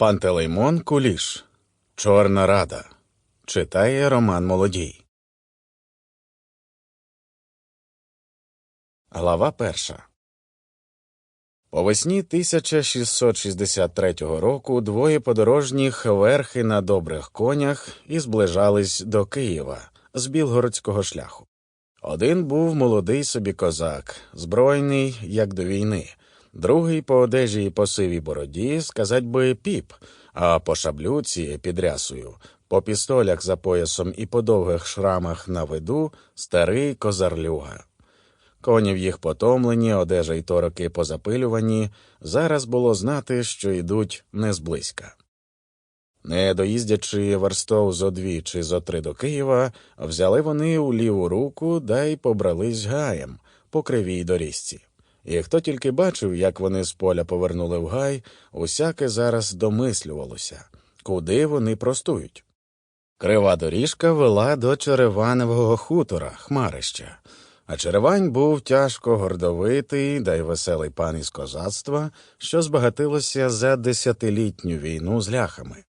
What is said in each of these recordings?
Пантелеймон Куліш. Чорна рада. Читає Роман Молодій. Глава перша. По весні 1663 року двоє подорожніх верхи на добрих конях і зближались до Києва з білгородського шляху. Один був молодий собі козак, збройний, як до війни, другий по одежі і по сивій бороді, сказать би, піп, а по шаблюці під рясою, по пістолях за поясом і по довгих шрамах на виду старий козарлюга. Коні в їх потомлені, одежа й тороки позапилювані, зараз було знати, що йдуть не зблизька. Не доїздячи верстов зо дві чи зо три до Києва, взяли вони у ліву руку да й побрались гаєм по кривій доріжці. І хто тільки бачив, як вони з поля повернули в гай, усяке зараз домислювалося, куди вони простують. Крива доріжка вела до Череваневого хутора, хмарища, а Черевань був тяжко гордовитий да й веселий пан із козацтва, що збагатилося за десятилітню війну з ляхами.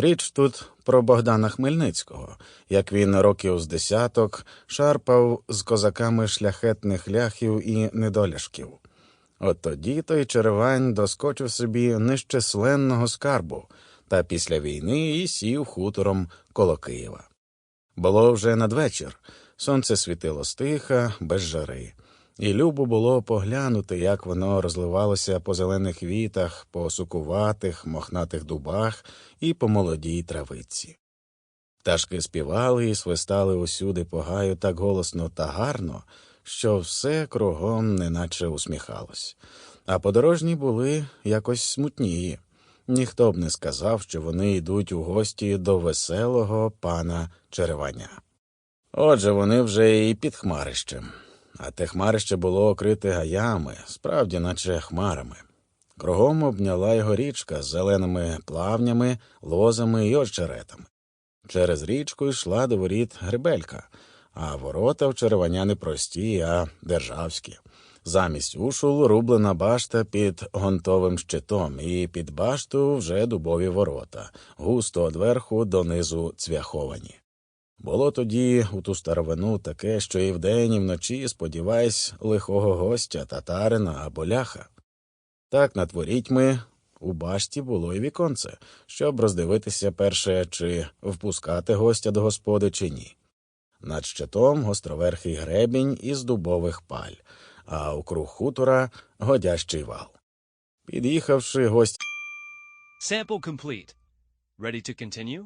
Річ тут про Богдана Хмельницького, як він років з десяток шарпав з козаками шляхетних ляхів і недоляшків. От тоді той Черевань доскочив собі нещисленного скарбу та після війни і сів хутором коло Києва. Було вже надвечір, сонце світило стиха, без жари, і любо було поглянути, як воно розливалося по зелених вітах, по сукуватих, мохнатих дубах і по молодій травиці. Пташки співали і свистали усюди по гаю так голосно та гарно, що все кругом неначе усміхалось, а подорожні були якось смутнії. Ніхто б не сказав, що вони йдуть у гості до веселого пана Череваня. Отже, вони вже і під хмарищем, а те хмарище було окрите гаями, справді, наче хмарами. Кругом обняла його річка з зеленими плавнями, лозами і очеретами. Через річку йшла до воріт гребелька, а ворота в Череваня не прості, а державські. Замість ушул рублена башта під гонтовим щитом, і під башту вже дубові ворота, густо одверху донизу цвяховані. Було тоді у ту старовину таке, що і вдень, і вночі сподівайсь лихого гостя, татарина або ляха. Так над ворітьми у башті було й віконце, щоб роздивитися перше, чи впускати гостя до господи, чи ні. Над щитом гостроверхий гребінь із дубових паль, а округ хутора годящий вал. Під'їхавши гость. Sample complete. Ready to continue?